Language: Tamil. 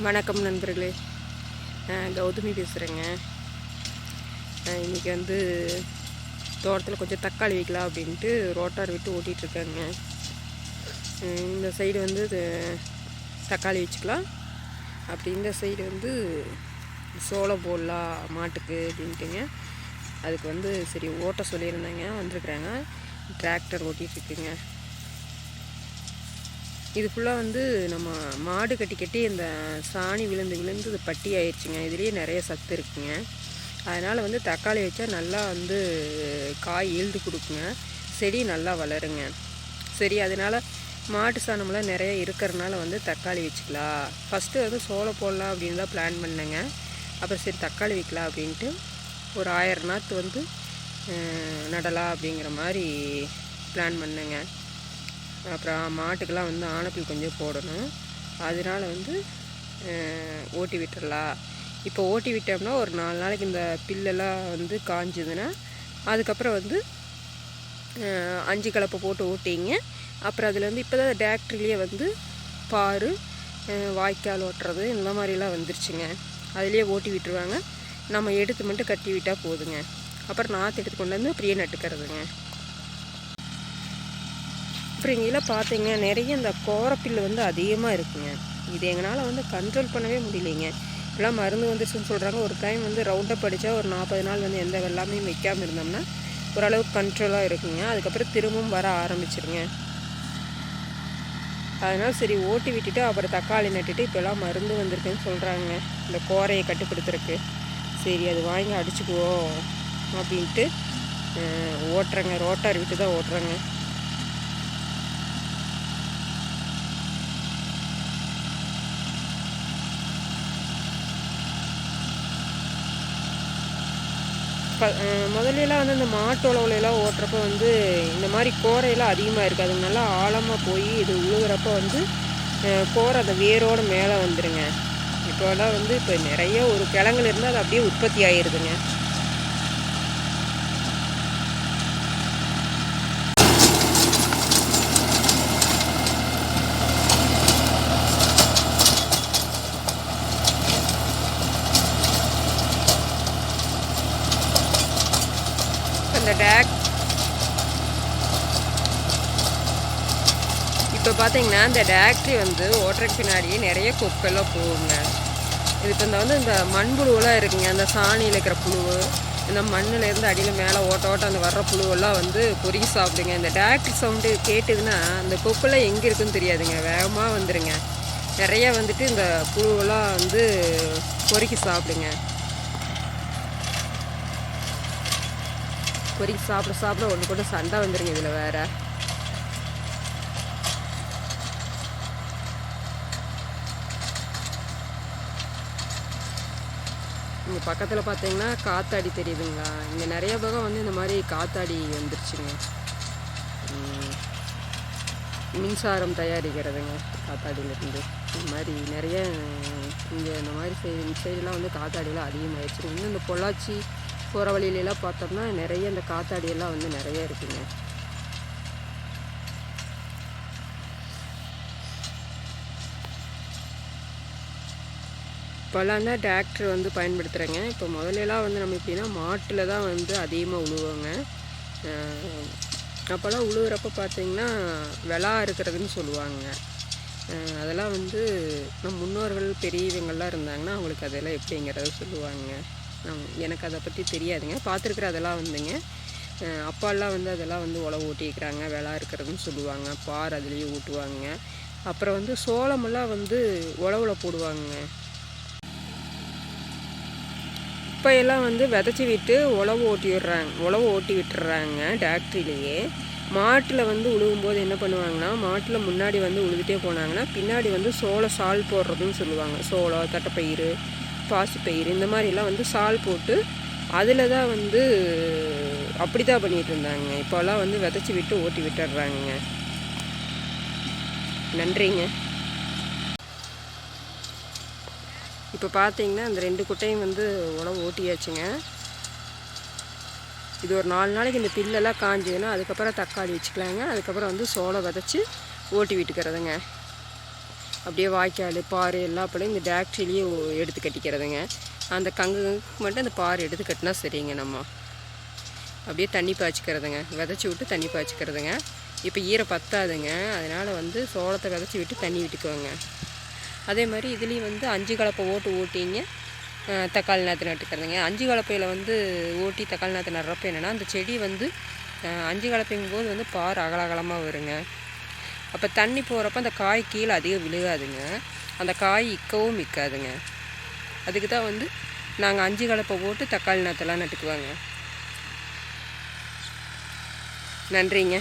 வணக்கம் நண்பர்களே. கௌதமி பேசுகிறேங்க இன்றைக்கி வந்து தோட்டத்தில் கொஞ்சம் தக்காளி வைக்கலாம் அப்படின்ட்டு ரோட்டார் விட்டு ஓட்டிகிட்ருக்காங்க இந்த சைடு வந்து இது தக்காளி வச்சுக்கலாம். அப்படி இந்த சைடு வந்து சோளம் போடலாம் மாட்டுக்கு அப்படின்ட்டுங்க. அதுக்கு வந்து சரி ஓட்ட சொல்லியிருந்தேங்க வந்திருக்குறாங்க. டிராக்டர் ஓட்டிகிட்ருக்குங்க இது ஃபுல்லாக வந்து நம்ம மாடு கட்டி கட்டி இந்த சாணி விழுந்து விழுந்து இது பட்டி ஆயிடுச்சுங்க இதுலேயே நிறைய சத்து இருக்குங்க. அதனால் வந்து தக்காளி வச்சா நல்லா வந்து காய் ஈழ்ந்து கொடுக்குங்க. செடி நல்லா வளருங்க. சரி அதனால் மாட்டு சாணம்லாம் நிறைய இருக்கிறனால வந்து தக்காளி வச்சுக்கலாம். ஃபஸ்ட்டு வந்து சோளம் போடலாம் அப்படின்னு தான் பிளான் பண்ணேங்க. அப்புறம் சரி தக்காளி வைக்கலாம் அப்படின்ட்டு ஒரு ஆயிரம் நாற்று வந்து நடலாம் அப்படிங்கிற மாதிரி பிளான் பண்ணேங்க. அப்புறம் மாட்டுக்கெல்லாம் வந்து ஆனப்பில் கொஞ்சம் போடணும். அதனால வந்து ஓட்டி விட்டுறலாம். இப்போ ஓட்டி விட்டோம்னா ஒரு நாலு நாளைக்கு இந்த பில்லெல்லாம் வந்து காஞ்சுதுன்னா அதுக்கப்புறம் வந்து அஞ்சு கலப்பை போட்டு ஓட்டிங்க. அப்புறம் அதில் வந்து இப்போ தான் டேக்ட்ரிலேயே வந்து பாரு வாய்க்கால் ஓட்டுறது இந்த மாதிரிலாம் வந்துருச்சுங்க. அதுலேயே ஓட்டி விட்டுருவாங்க. நம்ம எடுத்து மட்டும் கட்டி விட்டால் போதுங்க. அப்புறம் நாற்று எடுத்து கொண்டு வந்து அப்படியே நட்டுக்கிறதுங்க. அப்புறம் பார்த்தீங்க நிறைய இந்த கோரப்பில்லு வந்து அதிகமாக இருக்குங்க. இது எங்களால் வந்து கண்ட்ரோல் பண்ணவே முடியலைங்க. இப்போலாம் மருந்து வந்துருச்சுன்னு சொல்கிறாங்க ஒரு டைம் வந்து ரவுண்டப் அடித்தா ஒரு நாற்பது நாள் வந்து எந்த வெள்ளாமையும் வைக்காமல் இருந்தோம்னா ஓரளவுக்கு கண்ட்ரோலாக இருக்குங்க. அதுக்கப்புறம் திரும்பவும் வர ஆரம்பிச்சிருங்க. அதனால் சரி ஓட்டி விட்டுட்டு அப்புறம் தக்காளி நட்டுட்டு இப்போல்லாம் மருந்து வந்திருக்குன்னு சொல்கிறாங்க இந்த கோரையை கட்டுப்படுத்துறதுக்கு சரி அது வாங்கி அடிச்சுக்குவோம் அப்படின்ட்டு ஓட்டுறேங்க. ரோட்டார் விட்டு தான் ஓட்டுறேங்க. ப முதல்லலாம் வந்து இந்த மாட்டு உழவுலையெல்லாம் ஓட்டுறப்ப வந்து இந்த மாதிரி கோரையெல்லாம் அதிகமாக இருக்குது அது நல்லா ஆழமாக போய் இது உழுகிறப்ப வந்து கோரை அந்த வேரோட மேலே வந்துடுங்க இப்போலாம் வந்து இப்போ நிறைய ஒரு கிழங்குல இருந்தால் அது அப்படியே உற்பத்தி ஆயிருதுங்க அந்த டேக் இப்போ பார்த்தீங்கன்னா இந்த டேக்ட்ரி வந்து ஓட்டுறதுக்கு பின்னாடியே நிறைய கொப்பெல்லாம் போகுங்க. இது இப்போ இந்த வந்து இந்த மண்புழுவெல்லாம் இருக்குங்க. அந்த சாணியில் இருக்கிற புழு இந்த மண்ணிலேருந்து அடியில் மேலே ஓட்ட ஓட்ட அந்த வர்ற புழுவெல்லாம் வந்து பொறுக்கி சாப்பிடுங்க. இந்த டேக்ட்ரி சவுண்டு கேட்டுதுன்னா அந்த கொப்பெல்லாம் எங்கே இருக்குன்னு தெரியாதுங்க. வேகமாக வந்துடுங்க நிறைய வந்துட்டு இந்த புழுவெல்லாம் வந்து பொறுக்கி சாப்பிடுங்க. பொறுக்கி சாப்பிட சாப்பிட ஒன்று கூட சண்டை வந்துடுங்க இதில் வேறு. பக்கத்தில் பார்த்தீங்கன்னா காத்தாடி தெரியுதுங்களா இங்கே நிறைய பக்கம் வந்து இந்த மாதிரி காத்தாடி வந்துருச்சுங்க. மின்சாரம் தயாரிக்கிறதுங்க காத்தாடியிலேருந்து. இந்த மாதிரி நிறைய இங்கே இந்த மாதிரி சைடு இந்த சைடெலாம் வந்து காத்தாடியெலாம் அதிகமாகிடுச்சு இன்னும் இந்த பொள்ளாச்சி போகிற வழியிலலாம் பார்த்தோம்னா நிறைய இந்த காத்தாடியெல்லாம் வந்து நிறைய இருக்குதுங்க இப்போல்லாம் தான் டிராக்டர் வந்து பயன்படுத்துகிறேங்க இப்போ முதல்லலாம் வந்து நம்ம எப்படின்னா மாட்டில் தான் வந்து அதிகமாக உழுவோங்க. அப்போல்லாம் உழுவுறப்ப பார்த்திங்கன்னா விலா இருக்கிறதுன்னு சொல்லுவாங்க. அதெல்லாம் வந்து நம்ம முன்னோர்கள் பெரியவங்கள்லாம் இருந்தாங்கன்னா அவங்களுக்கு அதெல்லாம் எப்படிங்கிறத சொல்லுவாங்க. நம் எனக்கு அதை பற்றி தெரியாதுங்க. பார்த்துருக்குற அதெல்லாம் வந்துங்க. அப்பாலாம் வந்து அதெல்லாம் வந்து உழவு ஓட்டிக்கிறாங்க விலா இருக்கிறதுன்னு சொல்லுவாங்க. பார் அதுலேயே ஊட்டுவாங்க. அப்புறம் வந்து சோளமெல்லாம் வந்து உழவுல போடுவாங்க இப்போ எல்லாம் வந்து விதைச்சி விட்டு உழவு ஓட்டி விடுறாங்க உழவு ஓட்டி விட்டுறாங்க டேக்ட்ரிலேயே. மாட்டில் வந்து உழுவும்போது என்ன பண்ணுவாங்கன்னா மாட்டில் முன்னாடி வந்து உழுதுகிட்டே போனாங்கன்னா பின்னாடி வந்து சோள சால் போடுறதுன்னு சொல்லுவாங்க. சோளம் தட்டைப்பயிறு பாசிப்பயிறு இந்த மாதிரிலாம் வந்து சால் போட்டு அதில் தான் வந்து அப்படி தான் பண்ணிகிட்டு இருந்தாங்க இப்போல்லாம் வந்து விதைச்சி விட்டு ஓட்டி விட்டுடுறாங்க நன்றிங்க. இப்போ பார்த்தீங்கன்னா அந்த ரெண்டு குட்டையும் வந்து உழவு ஓட்டியாச்சுங்க இது ஒரு நாலு நாளைக்கு இந்த பில்லெல்லாம் காஞ்சதுன்னா அதுக்கப்புறம் தக்காளி வச்சுக்கலாங்க. அதுக்கப்புறம் வந்து சோளம் விதைச்சி ஓட்டி விட்டுக்கிறதுங்க. அப்படியே வாய்க்கால் பாரு எல்லா பழையும் இந்த டேக்ட்ரிலேயே எடுத்து கட்டிக்கிறதுங்க. அந்த கங்கு மட்டும் அந்த பாறை எடுத்து கட்டினா சரிங்க நம்ம. அப்படியே தண்ணி பாய்ச்சிக்கிறதுங்க. விதைச்சி விட்டு தண்ணி பாய்ச்சிக்கிறதுங்க. இப்போ ஈரம் பத்தாதுங்க. அதனால் வந்து சோளத்தை விதைச்சி விட்டு தண்ணி விட்டுக்குவோங்க. அதே மாதிரி இதுலேயும் வந்து அஞ்சு கலப்பை ஓட்டு ஓட்டிங்க தக்காளி நாற்று நட்டுக்கிறதுங்க. அஞ்சு கலப்பையில் வந்து ஓட்டி தக்காளி நாற்று நடுறப்ப என்னென்னா அந்த செடி வந்து அஞ்சு கலப்பைங்கும் போது வந்து பார் அகலகலமாக வருங்க. அப்போ தண்ணி போகிறப்ப அந்த காய் கீழே அதிகம் விழுகாதுங்க. அந்த காய் இக்கவும் மிக்காதுங்க அதுக்கு தான் வந்து நாங்கள் அஞ்சு கலப்பை போட்டு தக்காளி நாற்றெல்லாம் நட்டுக்குவாங்க. நன்றிங்க.